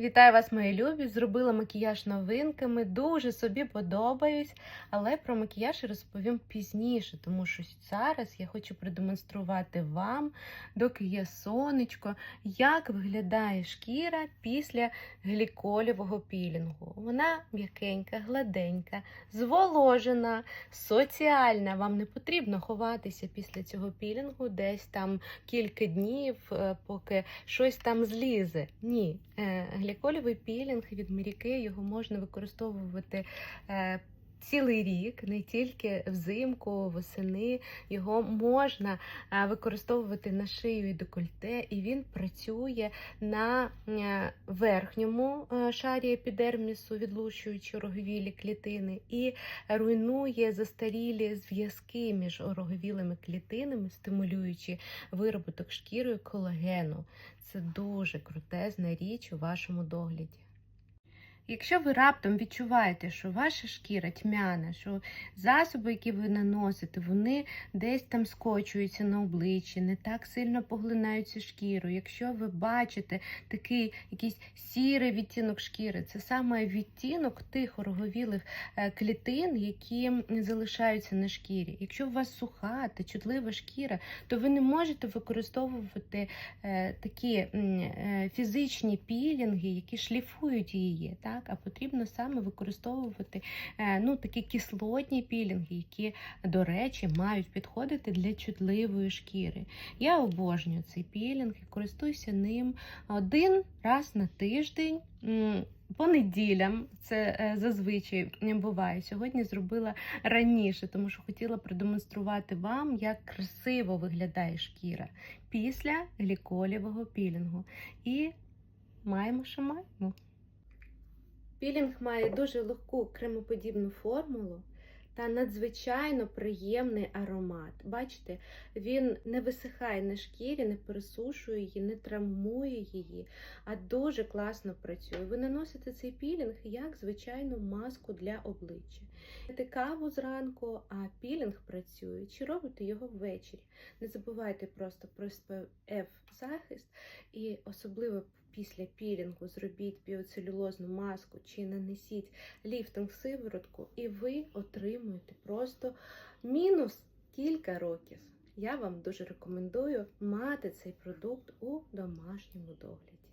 Вітаю вас, мої любі! Зробила макіяж новинками. Дуже собі подобаюсь, але про макіяж розповім пізніше, тому що зараз я хочу продемонструвати вам, доки є сонечко, як виглядає шкіра після гліколівого пілінгу. Вона м'якенька, гладенька, зволожена, соціальна. Вам не потрібно ховатися після цього пілінгу десь там кілька днів, е, поки щось там злізе. Ні. Гліколівий пілінг від Міріки його можна використовувати е, цілий рік, не тільки взимку, восени. Його можна використовувати на шию і декольте, і він працює на е, верхньому е, шарі епідермісу, відлучуючи роговілі клітини, і руйнує застарілі зв'язки між роговілими клітинами, стимулюючи вироботок шкірою колагену. Це дуже крутезна річ у вашому догляді. Якщо ви раптом відчуваєте, що ваша шкіра тьмяна, що засоби, які ви наносите, вони десь там скочуються на обличчі, не так сильно поглинаються шкіру. Якщо ви бачите такий якийсь сірий відтінок шкіри, це саме відтінок тих роговілих е, клітин, які залишаються на шкірі. Якщо у вас суха та чутлива шкіра, то ви не можете використовувати е, такі е, фізичні пілінги, які шліфують її. Так? А потрібно саме використовувати е, ну, такі кислотні пілінги, які, до речі, мають підходити для чутливої шкіри. Я обожнюю цей пілінг і користуюся ним один раз на тиждень. По неділям це е, зазвичай буває. Сьогодні зробила раніше, тому що хотіла продемонструвати вам, як красиво виглядає шкіра після гліколівого пілінгу. І маємо, що маємо. Пілінг має дуже легку кремоподібну формулу та надзвичайно приємний аромат. Бачите, він не висихає на шкірі, не пересушує її, не травмує її, а дуже класно працює. Ви наносите цей пілінг як звичайну маску для обличчя. П'єте каву зранку, а пілінг працює, чи робите його ввечері. Не забувайте просто про SPF захист і особливо після пілінгу зробіть біоцелюлозну маску чи нанесіть ліфтинг сиворотку, і ви отримуєте просто мінус кілька років. Я вам дуже рекомендую мати цей продукт у домашньому догляді.